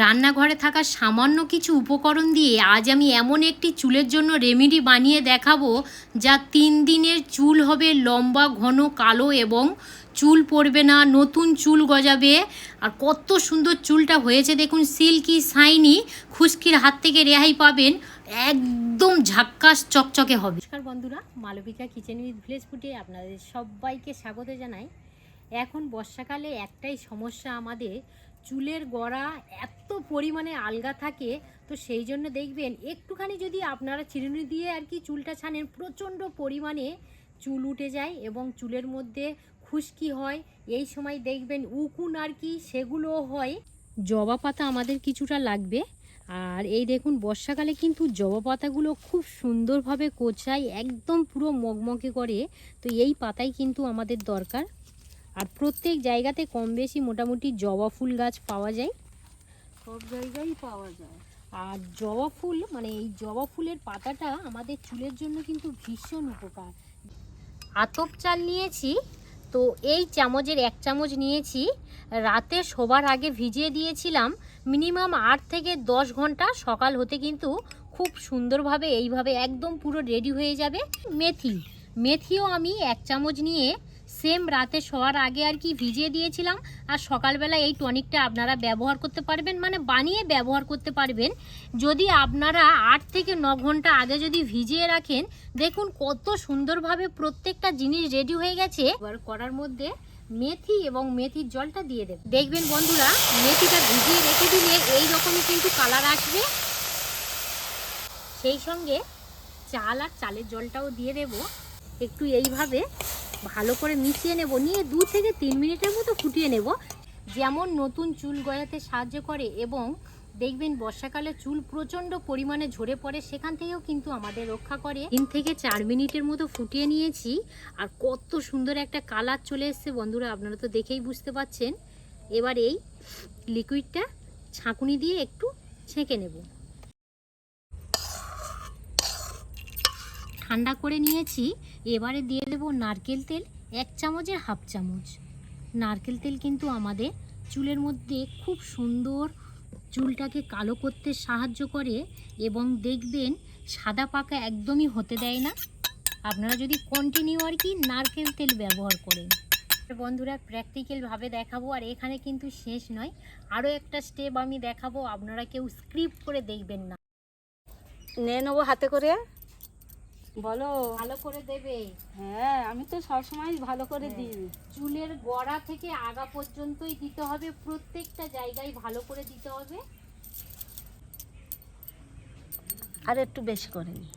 রান্নাঘরে থাকা সামান্য কিছু উপকরণ দিয়ে আজ আমি এমন একটি চুলের জন্য রেমেডি বানিয়ে দেখাবো, যা তিন দিনের চুল হবে লম্বা, ঘন, কালো এবং চুল পড়বে না, নতুন চুল গজাবে। আর কত সুন্দর চুলটা হয়েছে দেখুন, সিল্কি, সাইনি, খুশকির হাত থেকে রেহাই পাবেন, একদম ঝাক্কাস চকচকে হবে। নমস্কার বন্ধুরা, মালবিকা কিচেন উইথ ভিলেজ ফুটে আপনাদের সবাইকে স্বাগত জানাই। এখন বর্ষাকালে একটাই সমস্যা আমাদের চুলের গড়া এত পরিমাণে আলগা থাকে, তো সেই জন্য দেখবেন একটুখানি যদি আপনারা চিরুনি দিয়ে আর কি চুলটা ছানেন, প্রচণ্ড পরিমাণে চুল উঠে যায় এবং চুলের মধ্যে খুশকি হয়। এই সময় দেখবেন উকুন আর কি সেগুলোও হয়। জবা পাতা আমাদের কিছুটা লাগবে। আর এই দেখুন, বর্ষাকালে কিন্তু জবা পাতাগুলো খুব সুন্দরভাবে কোচায়, একদম পুরো মগমগে করে। তো এই পাতাই কিন্তু আমাদের দরকার। আর প্রত্যেক জায়গাতে কম বেশি মোটামুটি জবা ফুল গাছ পাওয়া যায়। সব জায়গায় পাওয়া যায়। আর জবা ফুল মানে এই জবা ফুলের পাতাটা আমাদের চুলের জন্য কিন্তু ভীষণ উপকার। আতপ চাল নিয়েছি তো এই চামচের এক চামচ নিয়েছি। রাতে শোবার আগে ভিজিয়ে দিয়েছিলাম। মিনিমাম আট থেকে দশ ঘণ্টা সকাল হতে কিন্তু খুব সুন্দরভাবে এইভাবে একদম পুরো রেডি হয়ে যাবে। মেথি মেথিও আমি এক চামচ নিয়ে সেম রাতে শোয়ার আগে আর কি ভিজিয়ে দিয়েছিলাম। আর সকালবেলা এই টনিকটা আপনারা ব্যবহার করতে পারবেন মানে বানিয়ে ব্যবহার করতে পারবেন। যদি আপনারা আট থেকে ন ঘণ্টা আগে যদি ভিজিয়ে রাখেন, দেখুন কত সুন্দরভাবে প্রত্যেকটা জিনিস রেডি হয়ে গেছে। এবার করার মধ্যে মেথি এবং মেথির জলটা দিয়ে দেবেন দেখবেন বন্ধুরা, মেথিটা ভিজিয়ে রেখে দিলে এই রকমই কিন্তু কালার আসবে। সেই সঙ্গে চাল আর চালের জলটাও দিয়ে দেব। একটু এইভাবে ভালো করে মিশিয়ে নেব, নিয়ে দু থেকে তিন মিনিটের মতো ফুটিয়ে নেব। যেমন নতুন চুল গজাতে সাহায্য করে এবং দেখবেন বর্ষাকালে চুল প্রচণ্ড পরিমাণে ঝরে পড়ে, সেখান থেকেও কিন্তু আমাদের রক্ষা করে। তিন থেকে চার মিনিটের মতো ফুটিয়ে নিয়েছি আর কত সুন্দর একটা কালার চলে এসছে বন্ধুরা, আপনারা তো দেখেই বুঝতে পাচ্ছেন। এবার এই লিকুইডটা ছাঁকুনি দিয়ে একটু ছেঁকে নেব। ঠান্ডা করে নিয়েছি, এবারে দিয়ে দেবো নারকেল তেল, এক চামচের হাফ চামচ। নারকেল তেল কিন্তু আমাদের চুলের মধ্যে খুব সুন্দর চুলটাকে কালো করতে সাহায্য করে এবং দেখবেন সাদা পাকা একদমই হতে দেয় না। আপনারা যদি কন্টিনিউ আর কি নারকেল তেল ব্যবহার করেন। বন্ধুরা প্র্যাকটিক্যালভাবে দেখাবো আর এখানে কিন্তু শেষ নয়। আরও একটা স্টেপ আমি দেখাবো, আপনারা কেউ স্ক্রিপ্ট করে দেখবেন না। নিয়ে নেব হাতে করে। বলো। ভালো করে দেবে। হ্যাঁ আমি তো সবসময় ভালো করে হ্যাঁ। দিই। চুলের গোড়া থেকে আগা পর্যন্তই দিতে হবে প্রত্যেকটা জায়গায় ভালো করে দিতে হবে। আর একটু বেশি করে দিই।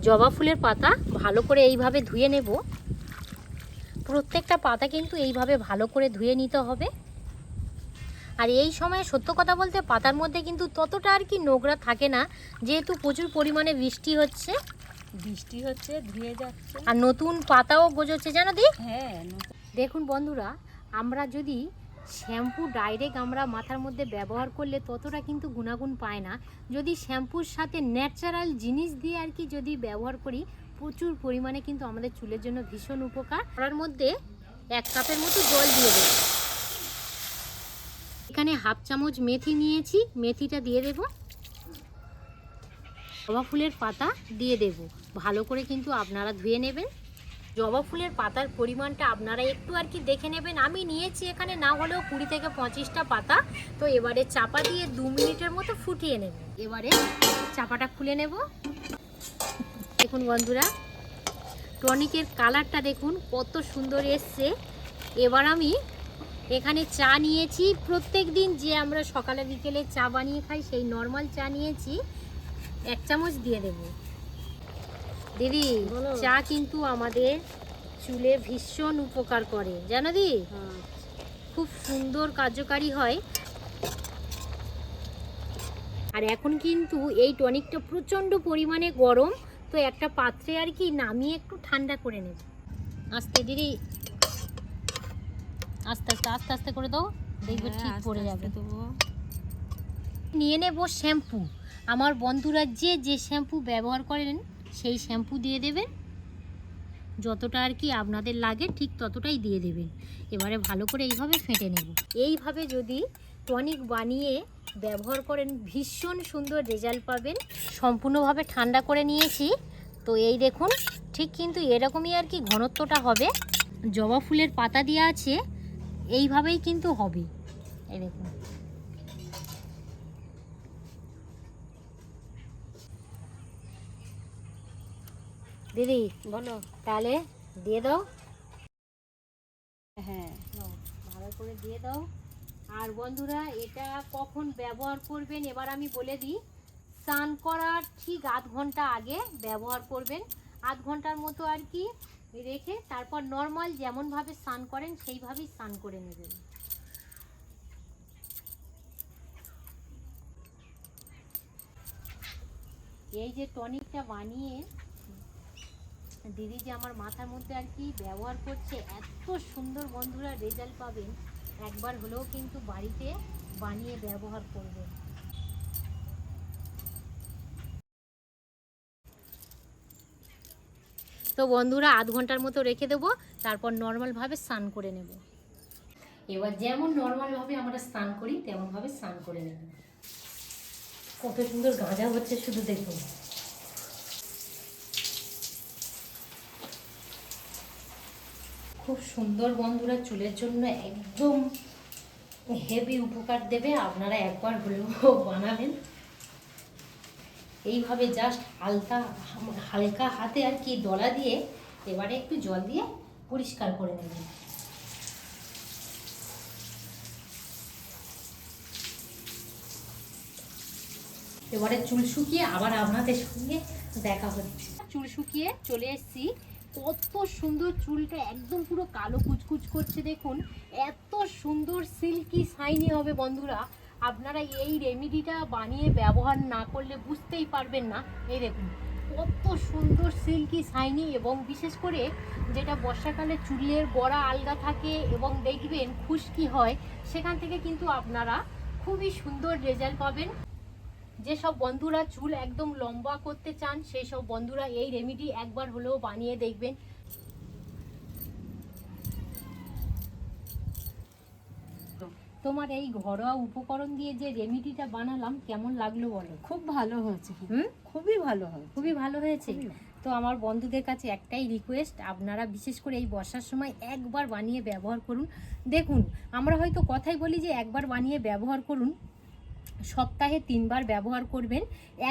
জবা ফুলের পাতা ভালো করে এইভাবে ধুয়ে নেব। প্রত্যেকটা পাতা কিন্তু এইভাবে ভালো করে ধুয়ে নিতে হবে। আর এই সময় সত্য কথা বলতে পাতার মধ্যে কিন্তু ততটা আর কি নোংরা থাকে না যেহেতু প্রচুর পরিমাণে বৃষ্টি হচ্ছে। বৃষ্টি হচ্ছে ধুয়ে যাচ্ছে। আর নতুন পাতাও গজচ্ছে জানো দি? হ্যাঁ দেখুন বন্ধুরা আমরা যদি শ্যাম্পু ডাইরেক্ট আমরা মাথার মধ্যে ব্যবহার করলে ততটা কিন্তু গুণাগুণ পায় না। যদি শ্যাম্পুর সাথে ন্যাচারাল জিনিস দিয়ে আর কি যদি ব্যবহার করি প্রচুর পরিমাণে কিন্তু আমাদের চুলের জন্য ভীষণ উপকার। করার মধ্যে এক কাপের মতো জল দিয়ে দেবো। এখানে হাফ চামচ মেথি নিয়েছি, মেথিটা দিয়ে দেব। জবা ফুলের পাতা দিয়ে দেব। ভালো করে কিন্তু আপনারা ধুয়ে নেবেন। জবা ফুলের পাতার পরিমাণটা আপনারা একটু আর কি দেখে নেবেন। আমি নিয়েছি এখানে না হলেও কুড়ি থেকে পঁচিশটা পাতা। তো এবারে চাপা দিয়ে দু মিনিটের মতো ফুটিয়ে নেব। এবারে চাপাটা খুলে নেব। দেখুন বন্ধুরা টনিকের কালারটা দেখুন কত সুন্দর এসছে। এবার আমি এখানে চা নিয়েছি। প্রত্যেক দিন যে আমরা সকালে বিকেলে চা বানিয়ে খাই সেই নর্মাল চা নিয়েছি। এক চামচ দিয়ে দেবো। দিদি। চা কিন্তু আমাদের চুলে ভীষণ উপকার করে জানো দি? হ্যাঁ। খুব সুন্দর কার্যকারী হয়। আর এখন কিন্তু এই টনিকটা প্রচণ্ড পরিমাণে গরম তো একটা পাত্রে আর কি নামিয়ে একটু ঠান্ডা করে নেব। আস্তে দিদি। আস্তে আস্তে আস্তে আস্তে করে দাও। দেখবে হ্যাঁ, ঠিক পড়ে যাবে। নিয়ে নেব শ্যাম্পু। আমার বন্ধুরা যে যে শ্যাম্পু ব্যবহার করেন সেই শ্যাম্পু দিয়ে দেবেন। যতটা আর কি আপনাদের লাগে ঠিক ততটাই দিয়ে দেবেন। এবারে ভালো করে এইভাবে ফেটে নেব। এইভাবে যদি টনিক বানিয়ে ব্যবহার করেন। ভীষণ সুন্দর রেজাল্ট পাবেন। সম্পূর্ণভাবে ঠান্ডা করে নিয়েছি। তো এই দেখুন ঠিক কিন্তু এরকমই আর কি ঘনত্বটা হবে। জবা ফুলের পাতা দেওয়া আছে এইভাবেই কিন্তু হবে। এই দেখুন। দিদি বলো। তাহলে দিয়ে দাও। হ্যাঁ ভালো করে দিয়ে দাও। আর বন্ধুরা, এটা কখন ব্যবহার করবেন? এবার আমি বলে দিই, স্নান করার ঠিক আধ ঘণ্টা আগে ব্যবহার করবেন। আধ ঘণ্টার মতো আর কি রেখে তারপর নর্মাল যেমনভাবে স্নান করেন, সেইভাবেই স্নান করে নেবেন। এই যে টনিকটা বানিয়ে দিদি যে আমার মাথার মধ্যে আর কি ব্যবহার করছে, এত সুন্দর বন্ধুরা রেজাল্ট পাবেন। একবার হলেও কিন্তু বাড়িতে বানিয়ে ব্যবহার করবে। তো বন্ধুরা, আধ ঘণ্টার মতো রেখে দেবো, তারপর নর্মালভাবে স্নান করে নেব। এবার যেমন নর্মালভাবে আমরা স্নান করি, তেমনভাবে স্নান করে নেব। কত সুন্দর গাঁজা হচ্ছে শুধু দেখুন। খুব সুন্দর বন্ধুরা চুলের জন্য একদম হেভি উপকার দেবে। আপনারা একবার হলেও বানাবেন। এইভাবে জাস্ট হালকা হালকা হাতে আর কি ডলা দিয়ে এবারে একটু জল দিয়ে পরিষ্কার করে নেবেন। এবারে চুল শুকিয়ে আবার আপনাদের সঙ্গে দেখা হচ্ছে। চুল শুকিয়ে চলে এসেছি। কত সুন্দর চুলটা, একদম পুরো কালো কুচকুচ করছে দেখুন। এত সুন্দর সিল্কি শাইনি হবে বন্ধুরা। আপনারা এই রেমিডিটা বানিয়ে ব্যবহার না করলে বুঝতেই পারবেন না। এই দেখুন, কত সুন্দর সিল্কি শাইনি এবং বিশেষ করে যেটা বর্ষাকালে চুলের গড়া আলগা থাকে এবং দেখবেন খুশকি হয়, সেখান থেকে কিন্তু আপনারা খুবই সুন্দর রেজাল্ট পাবেন। যেসব বন্ধুরা চুল একদম লম্বা করতে চান সেই সব বন্ধুরা এই রেমিডি একবার হলেও বানিয়ে দেখবেন। তোমার এই ঘরোয়া উপকরণ দিয়ে যে রেমিডিটা বানালাম কেমন লাগল বলো? খুব ভালো হয়েছে। হুম? খুবই ভালো হয় খুবই ভালো হয়েছে? তো আমার বন্ধুদের কাছে একটাই রিকোয়েস্ট আপনারা বিশেষ করে এই বর্ষার সময় একবার বানিয়ে ব্যবহার করুন। দেখুন আমরা হয়তো কথাই বলি যে একবার বানিয়ে ব্যবহার করুন। সপ্তাহে তিনবার ব্যবহার করবেন,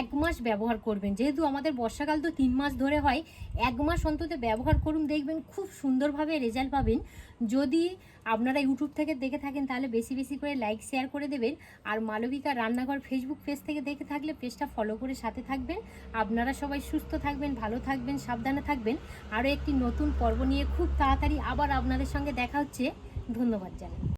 এক মাস ব্যবহার করবেন। যেহেতু আমাদের বর্ষাকাল তো তিন মাস ধরে হয়, এক মাস অন্তত ব্যবহার করুন, দেখবেন খুব সুন্দরভাবে রেজাল্ট পাবেন। যদি আপনারা ইউটিউব থেকে দেখে থাকেন, তাহলে বেশি বেশি করে লাইক, শেয়ার করে দেবেন। আর মালবিকা রান্নাঘর ফেসবুক পেজ থেকে দেখে থাকলে পেজটা ফলো করে সাথে থাকবেন। আপনারা সবাই সুস্থ থাকবেন, ভালো থাকবেন, সাবধানে থাকবেন। আরও একটি নতুন পর্ব নিয়ে খুব তাড়াতাড়ি আবার আপনাদের সঙ্গে দেখা হচ্ছে। ধন্যবাদ জানাই।